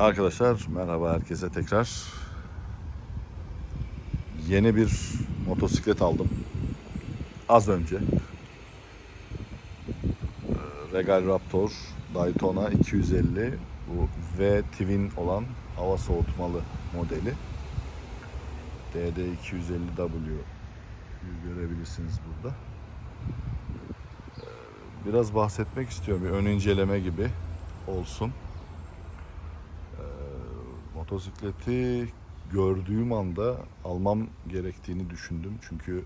Arkadaşlar merhaba herkese tekrar. Yeni bir motosiklet aldım. Az önce. Ee, Regal Raptor Daytona 250 bu V Twin olan hava soğutmalı modeli. DD250W görebilirsiniz burada. Ee, Biraz bahsetmek istiyorum. Bir ön inceleme gibi olsun motosikleti gördüğüm anda almam gerektiğini düşündüm. Çünkü e,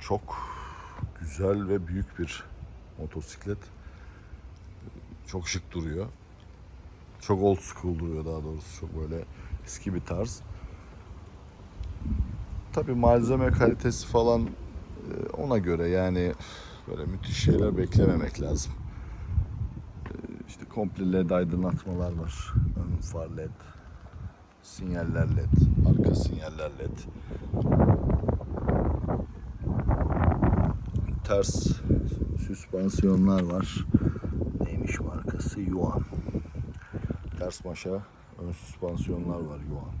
çok güzel ve büyük bir motosiklet. Çok şık duruyor. Çok old school duruyor daha doğrusu. Çok böyle eski bir tarz. Tabii malzeme kalitesi falan e, ona göre yani böyle müthiş şeyler beklememek lazım. İşte komple led aydınlatmalar var. Ön far led, sinyaller led, arka sinyaller led. Ters süspansiyonlar var. Neymiş markası? Yuan. Ters maşa ön süspansiyonlar var Yuan.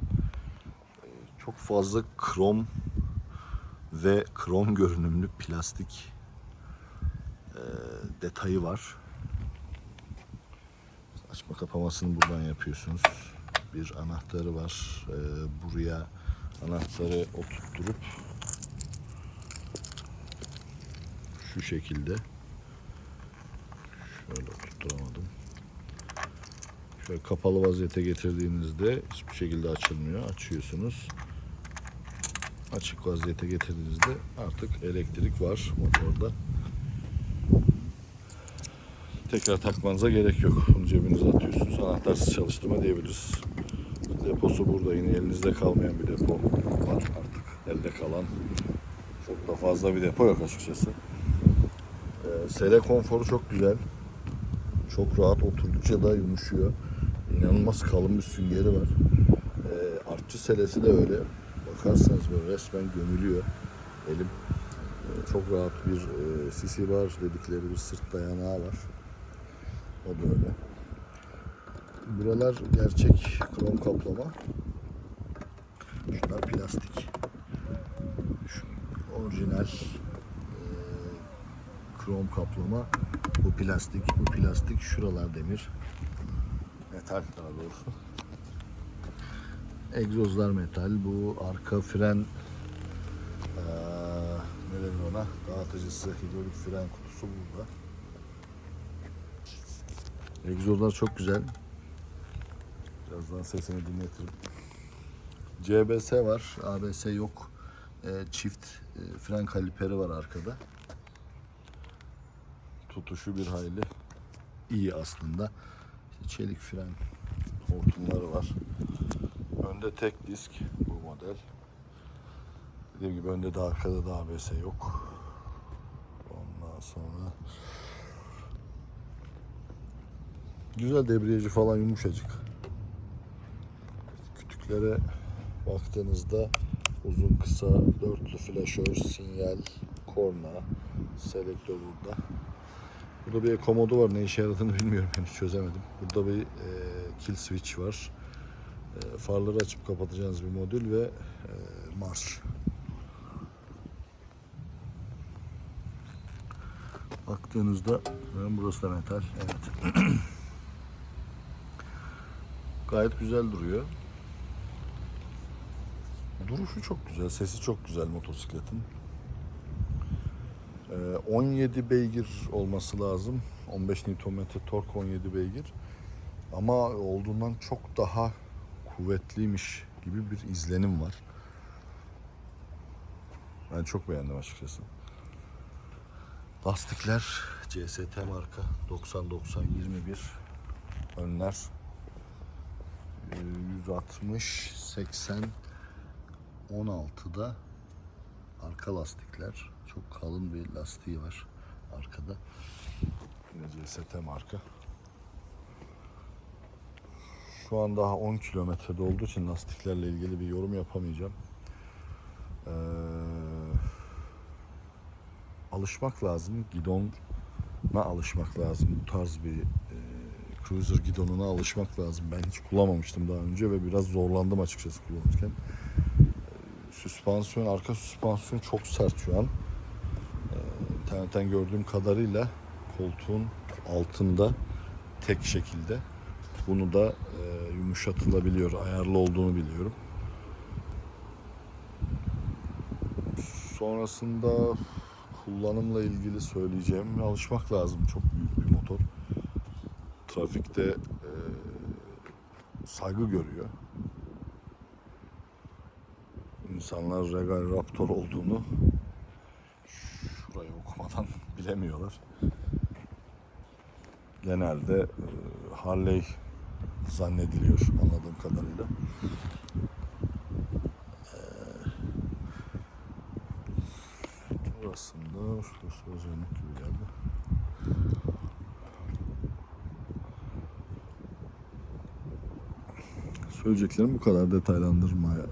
Ee, Çok fazla krom ve krom görünümlü plastik e, detayı var. Açma kapamasını buradan yapıyorsunuz. Bir anahtarı var. Ee, buraya anahtarı oturtturup şu şekilde şöyle oturtturamadım. Şöyle kapalı vaziyete getirdiğinizde hiçbir şekilde açılmıyor. Açıyorsunuz. Açık vaziyete getirdiğinizde artık elektrik var motorda tekrar takmanıza gerek yok. Bunu cebinize atıyorsunuz. Anahtarsız çalıştırma diyebiliriz. Deposu burada yine elinizde kalmayan bir depo var artık. Elde kalan çok da fazla bir depo yok açıkçası. Ee, sele konforu çok güzel. Çok rahat oturdukça da yumuşuyor. İnanılmaz kalın bir süngeri var. Ee, artçı selesi de öyle. Bakarsanız böyle resmen gömülüyor elim. Ee, çok rahat bir e, sisi var dedikleri bir sırt dayanağı var. O da öyle. Buralar gerçek krom kaplama. Şunlar plastik. Şu orijinal e, krom kaplama. Bu plastik, bu plastik. Şuralar demir. Metal daha doğrusu. Egzozlar metal. Bu arka fren eee ne denir ona? Dağıtıcısı, hidrolik fren kutusu burada. Egzozlar çok güzel. Birazdan sesini dinletirim. CBS var, ABS yok. Ee, çift e, fren kaliperi var arkada. Tutuşu bir hayli iyi aslında. İşte çelik fren hortumları var. Önde tek disk bu model. Dediğim gibi önde de arkada da ABS yok. Ondan sonra Güzel debriyajı falan yumuşacık. Kütüklere baktığınızda uzun kısa dörtlü flaşör, sinyal, korna, selektör burada. Burada bir komodu var. Ne işe yaradığını bilmiyorum. Henüz çözemedim. Burada bir e, kill switch var. E, farları açıp kapatacağınız bir modül ve e, marş. Baktığınızda burası da metal. Evet. Gayet güzel duruyor. Duruşu çok güzel, sesi çok güzel motosikletin. Ee, 17 beygir olması lazım. 15 Nm tork 17 beygir. Ama olduğundan çok daha kuvvetliymiş gibi bir izlenim var. Ben çok beğendim açıkçası. Lastikler CST marka 90-90-21 önler 160 80 16'da arka lastikler çok kalın bir lastiği var arkada. Yine CST marka. Şu an daha 10 kilometrede olduğu için lastiklerle ilgili bir yorum yapamayacağım. Ee, alışmak lazım. Gidona alışmak lazım. Bu tarz bir e, Cruiser gidonuna alışmak lazım. Ben hiç kullanmamıştım daha önce ve biraz zorlandım açıkçası kullanırken. Ee, Süspansiyon, arka süspansiyon çok sert şu an. Ee, İnternetten gördüğüm kadarıyla koltuğun altında tek şekilde. Bunu da e, yumuşatılabiliyor, ayarlı olduğunu biliyorum. Sonrasında kullanımla ilgili söyleyeceğim alışmak lazım. Çok büyük bir motor. Trafikte e, saygı görüyor. İnsanlar Regal Raptor olduğunu şurayı okumadan bilemiyorlar. Genelde e, Harley zannediliyor anladığım kadarıyla. Burasında şurası özellik gibi geldi. Söyleyeceklerim bu kadar detaylandırma e,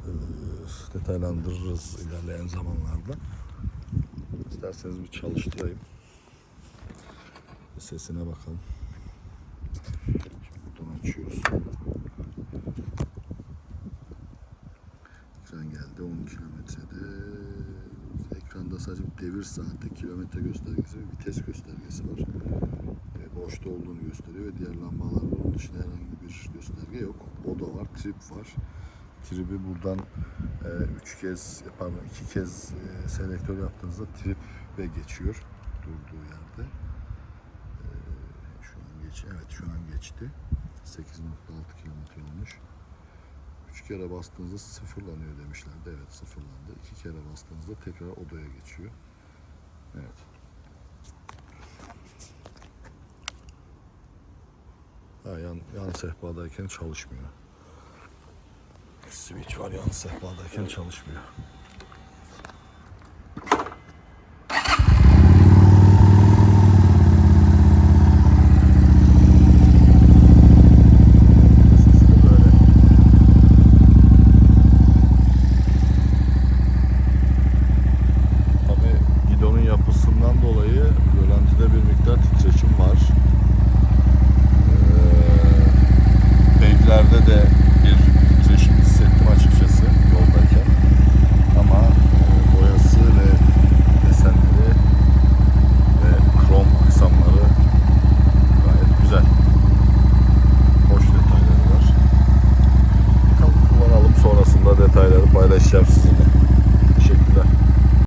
detaylandırırız ilerleyen zamanlarda. İsterseniz bir çalıştırayım. Sesine bakalım. Şimdi buradan açıyoruz. Ekran geldi 10 kilometrede. Ekranda sadece devir saati, kilometre göstergesi ve vites göstergesi var. E, boşta olduğunu gösteriyor ve diğer lambalar var. Onun dışında herhangi bir gösterge yok. Oda var, trip var. Tribi buradan 3 kez, pardon 2 kez e, selektör yaptığınızda trip ve geçiyor durduğu yerde. E, şu an geç, evet şu an geçti. 8.6 kilometre olmuş. Üç kere bastığınızda sıfırlanıyor demişlerdi. Evet sıfırlandı. İki kere bastığınızda tekrar odaya geçiyor. Yan, yan sehpadayken çalışmıyor. Switch var yan sehpadayken çalışmıyor. dolayı rölantide bir miktar titreşim var. the